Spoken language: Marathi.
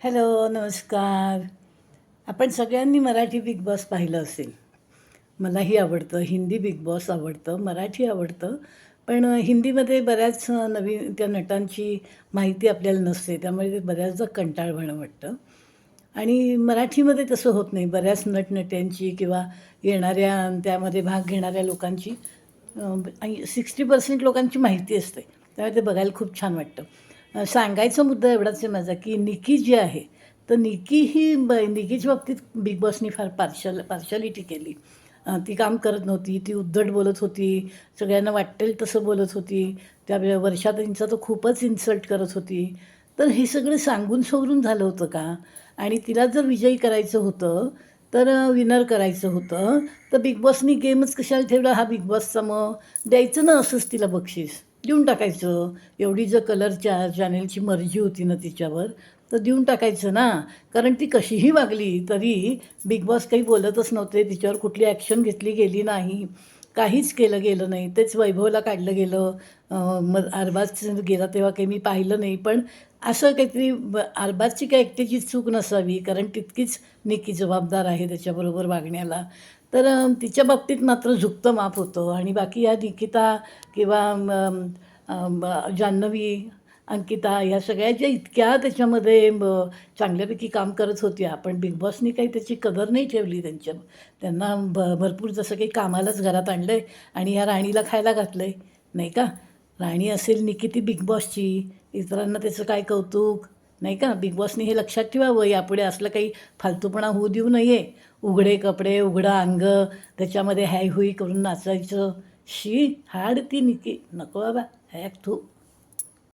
हॅलो नमस्कार. आपण सगळ्यांनी मराठी बिग बॉस पाहिलं असेल. मलाही आवडतं हिंदी बिग बॉस आवडतं मराठी आवडतं पण हिंदीमध्ये बऱ्याच नवीन त्या नटांची माहिती आपल्याला नसते त्यामुळे ते बऱ्याचदा कंटाळवाणं वाटतं. आणि मराठीमध्ये तसं होत नाही. बऱ्याच नटनट्यांची किंवा येणाऱ्या त्यामध्ये भाग घेणाऱ्या लोकांची सिक्स्टी पर्सेंट लोकांची माहिती असते. त्यामुळे ते बघायला खूप छान वाटतं. सांगायचा मुद्दा एवढाच आहे माझा की निकी जी आहे तर निकी ही ब निकीच्या बाबतीत बिग बॉसनी फार पार्शल पार्शालिटी केली. ती काम करत नव्हती ती उद्धट बोलत होती सगळ्यांना वाटेल तसं बोलत होती त्या वे- वर्षाताईंचा तर खूपच इन्सल्ट करत होती. तर हे सगळं सांगून सोडून झालं होतं का? आणि तिला जर विजयी करायचं होतं तर विनर करायचं होतं तर बिग बॉसनी गेमच कशाला ठेवला हा बिग बॉसचा मग? द्यायचं ना असंच तिला बक्षीस. देऊन टाकायचं. एवढी जर कलरच्या चॅनेलची मर्जी होती ना तिच्यावर तर देऊन टाकायचं ना. कारण ती कशीही वागली तरी बिग बॉस काही बोलतच नव्हते. तिच्यावर कुठली ॲक्शन घेतली गेली नाही. काहीच केलं गेलं नाही. तेच वैभवला काढलं गेलं. मग अरबाज गेला तेव्हा काही मी पाहिलं नाही. पण असं काहीतरी अरबाजची काही एकट्याची चूक नसावी. कारण तितकीच निकी जबाबदार आहे त्याच्याबरोबर वागण्याला. तर तिच्या बाबतीत मात्र झुकतं माप होतं. आणि बाकी या निकिता किंवा जान्हवी अंकिता ह्या सगळ्या ज्या इतक्या त्याच्यामध्ये ब- चांगल्यापैकी काम करत होत्या पण बिग बॉसनी काही त्याची कदर नाही ठेवली त्यांच्या. त्यांना भ भरपूर जसं काही कामालाच घरात आणलं आहे आणि ह्या राणीला खायला घातलं आहे नाही का? राणी असेल निकिती बिग बॉसची इतरांना त्याचं काय कौतुक? नाही का? बिग बॉसनी हे लक्षात ठेवावं यापुढे असलं काही फालतूपणा होऊ देऊ नये. उघडे कपडे उघडं अंग त्याच्यामध्ये हॅय हुई करून नाचायचं. शी हाड ती निकी. नको बाबा हॅक थू